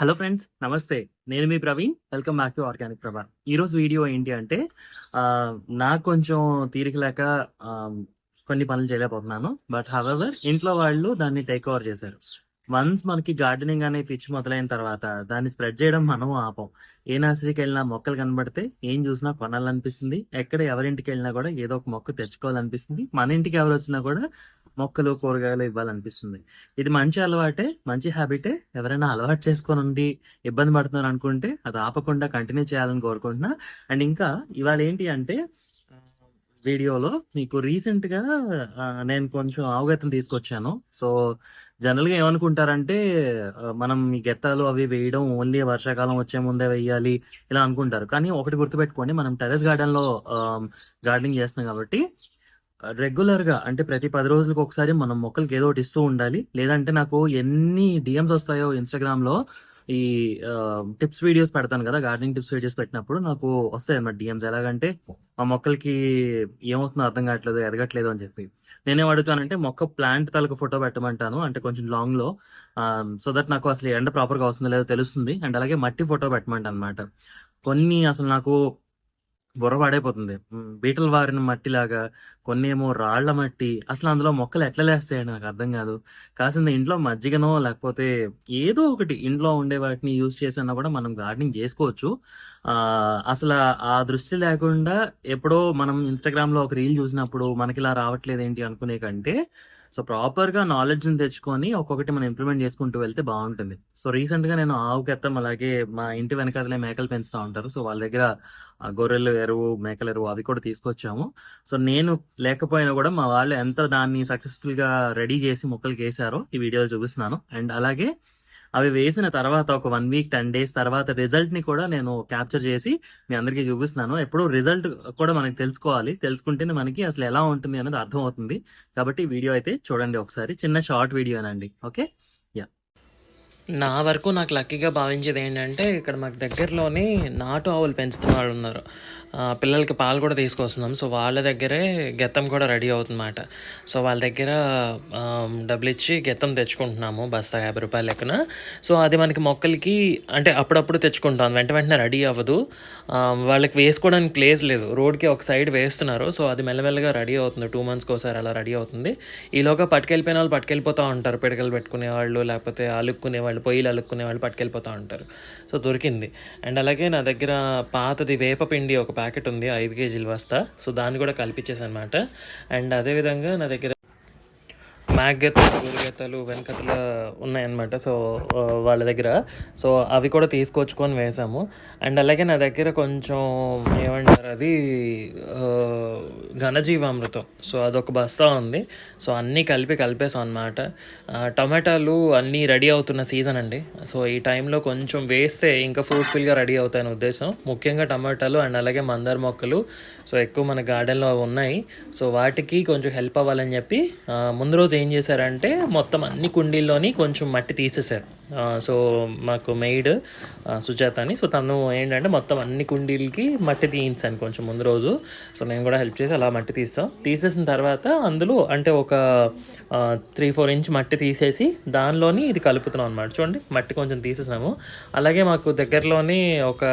Hello friends నమస్తే. నేను మీ Praveen. Welcome back to organic Prabha ఈరోజు వీడియో ఏంటి అంటే నాకు కొంచెం తీరిక లేక కొన్ని పనులు చేయలేకపోతున్నాను. బట్ హవెవర్ ఇంట్లో వాళ్ళు దాన్ని టేక్ ఓవర్ చేశారు. వన్స్ మనకి గార్డెనింగ్ అనే పిచ్చి మొదలైన తర్వాత దాన్ని స్ప్రెడ్ చేయడం మనం ఆపం. ఏ నర్సరీకి వెళ్ళినా మొక్కలు కనబడితే ఏం చూసినా కొనాలనిపిస్తుంది. ఎక్కడ ఎవరింటికి వెళ్ళినా కూడా ఏదో ఒక మొక్క తెచ్చుకోవాలనిపిస్తుంది. మన ఇంటికి ఎవరు వచ్చినా కూడా మొక్కలు కూరగాయలు ఇవ్వాలనిపిస్తుంది. ఇది మంచి అలవాటే మంచి హ్యాబిటే. ఎవరైనా అలవాటు చేసుకొని ఉండి ఇబ్బంది పడుతున్నారు అనుకుంటే అది ఆపకుండా కంటిన్యూ చేయాలని కోరుకుంటున్నా. అండ్ ఇంకా ఇవాళ ఏంటి అంటే వీడియోలో మీకు రీసెంట్గా నేను కొంచెం అవగతం తీసుకొచ్చాను. సో జనరల్గా ఏమనుకుంటారంటే మనం ఈ గెత్తాలు అవి వేయడం ఓన్లీ వర్షాకాలం వచ్చే ముందే వేయాలి ఇలా అనుకుంటారు. కానీ ఒకటి గుర్తుపెట్టుకోండి మనం టెరెస్ గార్డెన్లో గార్డెనింగ్ చేస్తున్నాం కాబట్టి రెగ్యులర్గా అంటే ప్రతి పది రోజులకు ఒకసారి మనం మొక్కలకి ఏదో ఒకటి ఇస్తూ ఉండాలి. లేదంటే నాకు ఎన్ని డిఎమ్స్ వస్తాయో ఇన్స్టాగ్రామ్లో ఈ టిప్స్ వీడియోస్ పెడతాను కదా గార్డెనింగ్ టిప్స్ వీడియోస్ పెట్టినప్పుడు నాకు వస్తాయి అన్నమాట డిఎమ్స్. ఎలాగంటే మా మొక్కలకి ఏమవుతుందో అర్థం కావట్లేదు ఎదగట్లేదు అని చెప్పి. నేనేం అడుగుతానంటే మొక్క ప్లాంట్ తలకు ఫోటో పెట్టమంటాను అంటే కొంచెం లాంగ్లో సో దట్ నాకు అసలు ఎండ ప్రాపర్గా వస్తుందో లేదో తెలుస్తుంది. అండ్ అలాగే మట్టి ఫోటో పెట్టమంటాను అనమాట కొన్ని అసలు నాకు బుర్ర పాడైపోతుంది బీటలు వారిన మట్టిలాగా కొన్ని ఏమో రాళ్ళ మట్టి అసలు అందులో మొక్కలు ఎట్లా లేస్తాయని నాకు అర్థం కాదు. కాసింది ఇంట్లో మజ్జిగనో లేకపోతే ఏదో ఒకటి ఇంట్లో ఉండే వాటిని యూజ్ చేసినా కూడా మనం గార్డెనింగ్ చేసుకోవచ్చు. అసలు ఆ దృష్టి లేకుండా ఎప్పుడో మనం ఇన్స్టాగ్రామ్లో ఒక రీల్ చూసినప్పుడు మనకి ఇలా రావట్లేదు ఏంటి అనుకునే కంటే సో ప్రాపర్గా నాలెడ్జ్ని తెచ్చుకొని ఒక్కొక్కటి మనం ఇంప్లిమెంట్ చేసుకుంటూ వెళ్తే బాగుంటుంది. సో రీసెంట్గా నేను ఆవు కెత్తం అలాగే మా ఇంటి వెనకాలనే మేకలు పెంచుతూ ఉంటారు. సో వాళ్ళ దగ్గర గొర్రెలు ఎరువు మేకల ఎరువు అవి కూడా తీసుకొచ్చాము. సో నేను లేకపోయినా కూడా మా వాళ్ళు ఎంత దాన్ని సక్సెస్ఫుల్గా రెడీ చేసి మొక్కలకి వేసారో ఈ వీడియోలో చూపిస్తున్నాను. అండ్ అలాగే అవి వేసిన తర్వాత ఒక వన్ వీక్ టెన్ డేస్ తర్వాత రిజల్ట్ని కూడా నేను క్యాప్చర్ చేసి మీ అందరికీ చూపిస్తున్నాను. ఎప్పుడు రిజల్ట్ కూడా మనకి తెలుసుకోవాలి. తెలుసుకుంటేనే మనకి అసలు ఎలా ఉంటుంది అనేది అర్థం అవుతుంది కాబట్టి వీడియో అయితే చూడండి ఒకసారి. చిన్న షార్ట్ వీడియోనండి ఓకే? నా వరకు నాకు లక్కీగా భావించేది ఏంటంటే ఇక్కడ మాకు దగ్గరలోనే నాటు ఆవులు పెంచుతున్న వాళ్ళు ఉన్నారు. పిల్లలకి పాలు కూడా తీసుకొస్తున్నాం. సో వాళ్ళ దగ్గరే గెత్తం కూడా రెడీ అవుతుందన్నమాట. సో వాళ్ళ దగ్గర డబ్బులు ఇచ్చి గెత్తం తెచ్చుకుంటున్నాము బస్తా యాభై రూపాయల లెక్కన. సో అది మనకి మొక్కలకి అంటే అప్పుడప్పుడు తెచ్చుకుంటాం. వెంట వెంటనే రెడీ అవ్వదు. వాళ్ళకి వేసుకోవడానికి ప్లేస్ లేదు. రోడ్కి ఒక సైడ్ వేస్తున్నారు. సో అది మెల్లమెల్లగా రెడీ అవుతుంది. టూ మంత్స్కి ఒకసారి అలా రెడీ అవుతుంది. ఈలోగా పట్టుకెళ్ళిపోయిన వాళ్ళు పట్టుకెళ్ళిపోతూ ఉంటారు. పిడకలు పెట్టుకునే వాళ్ళు లేకపోతే అలుక్కునే వాళ్ళు పొయ్యిలు అలుక్కునే వాళ్ళు పట్టుకెళ్ళిపోతూ ఉంటారు. సో దొరికింది. అండ్ అలాగే నా దగ్గర పాతది వేపపిండి ఒక ప్యాకెట్ ఉంది ఐదు కేజీలు వస్తా. సో దాన్ని కూడా కల్పించేసి అనమాట అండ్ అదేవిధంగా నా దగ్గర మ్యాగెత్తలు ఊరిగెత్తలు వెనకతల ఉన్నాయన్నమాట. సో వాళ్ళ దగ్గర. సో అవి కూడా తీసుకొచ్చుకొని వేసాము. అండ్ అలాగే నా దగ్గర కొంచెం ఏమంటారు అది ఘనజీవామృతం. సో అదొక బస్తా ఉంది. సో అన్నీ కలిపి కలిపేసాం అనమాట టమాటాలు అన్నీ రెడీ అవుతున్న సీజన్ అండి. సో ఈ టైంలో కొంచెం వేస్తే ఇంకా ఫ్రూట్ఫుల్గా రెడీ అవుతాయని ఉద్దేశం. ముఖ్యంగా టమాటాలు అండ్ అలాగే మందార మొక్కలు. సో ఎక్కువ మన గార్డెన్లో ఉన్నాయి. సో వాటికి కొంచెం హెల్ప్ అవ్వాలని చెప్పి ముందు రోజు ఏం చేశారంటే మొత్తం అన్ని కుండీల్లోని కొంచెం మట్టి తీసేశారు. సో మాకు మెయిడ్ సుజాత అని. సో తను ఏంటంటే మొత్తం అన్ని కుండీలకి మట్టి తీయించాను కొంచెం ముందు రోజు. సో నేను కూడా హెల్ప్ చేసి అలా మట్టి తీస్తాం. తీసేసిన తర్వాత అందులో అంటే ఒక త్రీ ఫోర్ ఇంచ్ మట్టి తీసేసి దానిలోని ఇది కలుపుతున్నాం అనమాట చూడండి మట్టి కొంచెం తీసేసాము. అలాగే మాకు దగ్గరలోని ఒక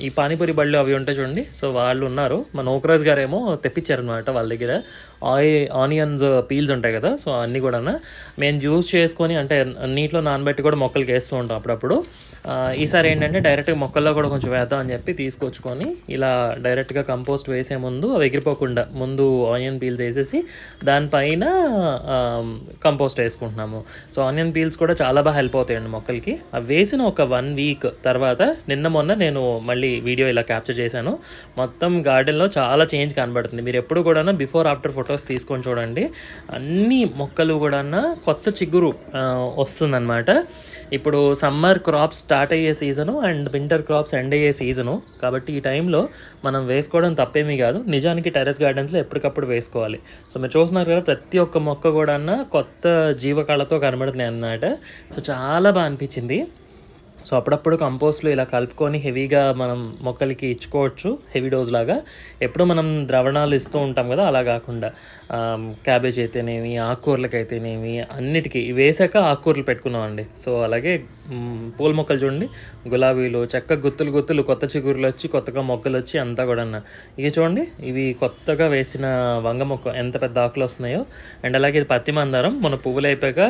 ఈ పానీపూరి బళ్ళు అవి ఉంటాయి చూడండి. సో వాళ్ళు ఉన్నారు. మా నోకరాజ్ గారేమో తెప్పించారనమాట వాళ్ళ దగ్గర. ఆయి ఆనియన్స్ పీల్స్ ఉంటాయి కదా. సో అన్నీ కూడా మేము జ్యూస్ చేసుకొని అంటే నీటిలో నానబెట్టి కూడా మొక్క మొక్కలకి వేస్తూ ఉంటాం అప్పుడప్పుడు. ఈసారి ఏంటంటే డైరెక్ట్గా మొక్కల్లో కూడా కొంచెం వేద్దాం అని చెప్పి తీసుకొచ్చుకొని ఇలా డైరెక్ట్గా కంపోస్ట్ వేసే ముందు అవి ఎగిరిపోకుండా ముందు ఆనియన్ పీల్స్ వేసేసి దానిపైన కంపోస్ట్ వేసుకుంటున్నాము. సో ఆనియన్ పీల్స్ కూడా చాలా బాగా హెల్ప్ అవుతాయండి మొక్కలకి. అవి వేసిన ఒక వన్ వీక్ తర్వాత నిన్న మొన్న నేను మళ్ళీ వీడియో ఇలా క్యాప్చర్ చేశాను. మొత్తం గార్డెన్లో చాలా చేంజ్ కనబడుతుంది. మీరు ఎప్పుడు కూడా బిఫోర్ ఆఫ్టర్ ఫొటోస్ తీసుకొని చూడండి. అన్ని మొక్కలు కూడా కొత్త చిగురు వస్తుందన్నమాట. ఇప్పుడు సమ్మర్ క్రాప్స్ స్టార్ట్ అయ్యే season and winter crops end అయ్యే సీజను. కాబట్టి ఈ టైంలో మనం వేసుకోవడం తప్పేమీ కాదు. నిజానికి టెరెస్ గార్డెన్స్లో ఎప్పటికప్పుడు వేసుకోవాలి. సో మీరు చూస్తున్నారు కదా ప్రతి ఒక్క మొక్క కూడా కొత్త జీవకళతో కనబడుతున్నాయి అన్నమాట. సో చాలా బాగా అనిపించింది. సో అప్పుడప్పుడు కంపోస్ట్లో ఇలా కలుపుకొని హెవీగా మనం మొక్కలకి ఇచ్చుకోవచ్చు హెవీ డోస్ లాగా. ఎప్పుడు మనం ద్రవణాలు ఇస్తూ ఉంటాం కదా అలా కాకుండా. క్యాబేజ్ అయితేనేమి ఆకుకూరలకు అయితేనేమి అన్నిటికీ. ఇవి వేసాక ఆకుకూరలు పెట్టుకున్నామండి. సో అలాగే పూల మొక్కలు చూడండి. గులాబీలు చక్క గుత్తులు గుత్తులు కొత్త చిగురులు వచ్చి కొత్తగా మొక్కలు వచ్చి అంతా కూడా ఇవి చూడండి ఇవి కొత్తగా వేసిన వంగ మొక్క ఎంత పెద్ద ఆకులు వస్తున్నాయో. అండ్ అలాగే ఇది పత్తి మందారం. మన పువ్వులు అయిపోయాక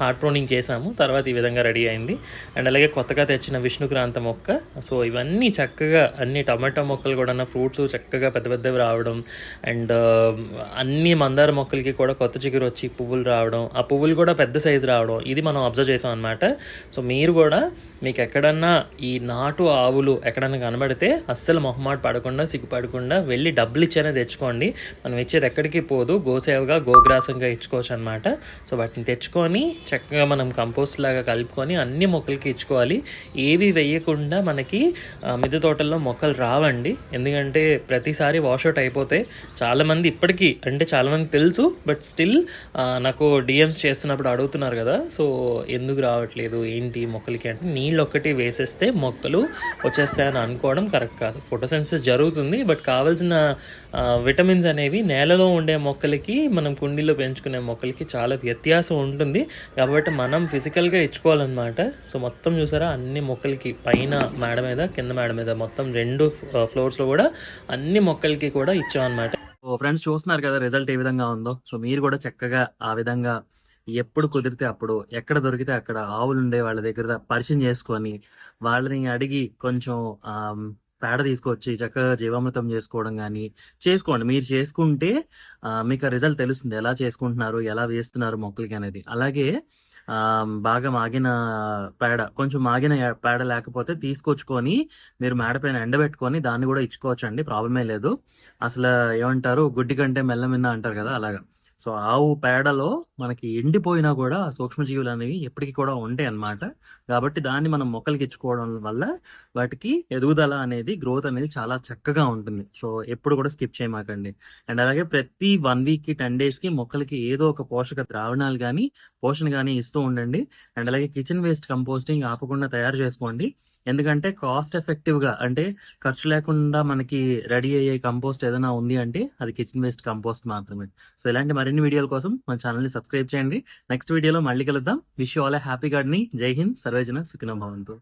హార్ట్ రోనింగ్ చేసాము. తర్వాత ఈ విధంగా రెడీ అయింది. అండ్ అలాగే కొత్తగా తెచ్చిన విష్ణుక్రాంత మొక్క. సో ఇవన్నీ చక్కగా అన్ని టమాటో మొక్కలు కూడా ఫ్రూట్స్ చక్కగా పెద్ద పెద్దవి రావడం అండ్ అన్ని మందార మొక్కలకి కూడా కొత్త చిగురు వచ్చి పువ్వులు రావడం. ఆ పువ్వులు కూడా పెద్ద సైజు రావడం. ఇది మనం అబ్జర్వ్ చేసాం అనమాట సో మీరు కూడా మీకు ఎక్కడన్నా ఈ నాటు ఆవులు ఎక్కడన్నా కనబడితే అస్సలు మొహమాట పడకుండా సిగ్గుపడకుండా వెళ్ళి డబ్బులు ఇచ్చేనే తెచ్చుకోండి. మనం ఇచ్చేది ఎక్కడికి పోదు. గోసేవగా గోగ్రాసంగా ఇచ్చుకోవచ్చు అనమాట సో వాటిని తెచ్చుకొని చక్కగా మనం కంపోస్ట్ లాగా కలుపుకొని అన్ని మొక్కలకి ఇచ్చుకోవాలి ఏవి వేయకుండా మనకి మిద్దె తోటల్లో మొక్కలు రావండి. ఎందుకంటే ప్రతిసారి వాషౌట్ అయిపోతే చాలామంది ఇప్పటికీ అంటే చాలామంది తెలుసు బట్ స్టిల్ నాకు డిఎమ్స్ చేస్తున్నప్పుడు అడుగుతున్నారు కదా. సో ఎందుకు రావట్లేదు? ఏంటి మొక్కలకి అంటే నీళ్ళు ఒక్కటి వేసేస్తే మొక్కలు వచ్చేస్తాయని అనుకోవడం కరెక్ట్ కాదు. ఫోటోసెన్సిస్ జరుగుతుంది బట్ కావాల్సిన విటమిన్స్ అనేవి నేలలో ఉండే మొక్కలకి మనం కుండీలో పెంచుకునే మొక్కలకి చాలా వ్యత్యాసం ఉంటుంది. కాబట్టి మనం ఫిజికల్గా ఇచ్చుకోవాలన్నమాట. సో మొత్తం చూసారా అన్ని మొక్కలకి పైన మేడ మీద కింద మేడ మీద మొత్తం రెండు ఫ్లోర్స్లో కూడా అన్ని మొక్కలకి కూడా ఇచ్చామన్నమాట. సో ఫ్రెండ్స్ చూస్తున్నారు కదా రిజల్ట్ ఏ విధంగా ఉందో. సో మీరు కూడా చక్కగా ఆ విధంగా ఎప్పుడు కుదిరితే అప్పుడు ఎక్కడ దొరికితే అక్కడ ఆవులు ఉండే వాళ్ళ దగ్గర పరిచయం చేసుకొని వాళ్ళని అడిగి కొంచెం పేడ తీసుకొచ్చి చక్కగా జీవామృతం చేసుకోవడం కానీ చేసుకోండి. మీరు చేసుకుంటే మీకు ఆ రిజల్ట్ తెలుస్తుంది. ఎలా చేసుకుంటున్నారు ఎలా వేస్తున్నారు మొక్కలకి అనేది. అలాగే బాగా మాగిన పేడ కొంచెం మాగిన పేడ లేకపోతే తీసుకొచ్చుకొని మీరు మేడపైన ఎండబెట్టుకొని దాన్ని కూడా ఇచ్చుకోవచ్చండి. ప్రాబ్లమే లేదు. అసలు ఏమంటారు గుడ్డి కంటే మెల్లమిన్న అంటారు కదా అలాగా. సో ఆవు పేడలో మనకి ఎండిపోయినా కూడా ఆ సూక్ష్మజీవులు అనేవి ఎప్పటికీ కూడా ఉంటాయి అన్నమాట కాబట్టి దాన్ని మనం మొక్కలకి ఇచ్చుకోవడం వల్ల వాటికి ఎదుగుదల అనేది గ్రోత్ అనేది చాలా చక్కగా ఉంటుంది. సో ఎప్పుడు కూడా స్కిప్ చేయమాకండి. అండ్ అలాగే ప్రతి వన్ వీక్కి టెన్ డేస్కి మొక్కలకి ఏదో ఒక పోషక ద్రావణాలు కానీ పోషణ కానీ ఇస్తూ ఉండండి. అండ్ అలాగే కిచెన్ వేస్ట్ కంపోస్టింగ్ ఆపకుండా తయారు చేసుకోండి. ఎందుకంటే కాస్ట్ ఎఫెక్టివ్గా అంటే ఖర్చు లేకుండా మనకి రెడీ అయ్యే కంపోస్ట్ ఏదైనా ఉంది అంటే అది కిచెన్ వేస్ట్ కంపోస్ట్ మాత్రమే. సో ఇలాంటి మరిన్ని వీడియోల కోసం మన ఛానల్ని సబ్స్క్రైబ్ చేయండి. నెక్స్ట్ వీడియోలో మళ్ళీ కలుద్దాం. Wish you all happy gardening జై హింద్. సర్వేజన సుఖిన భవంతు.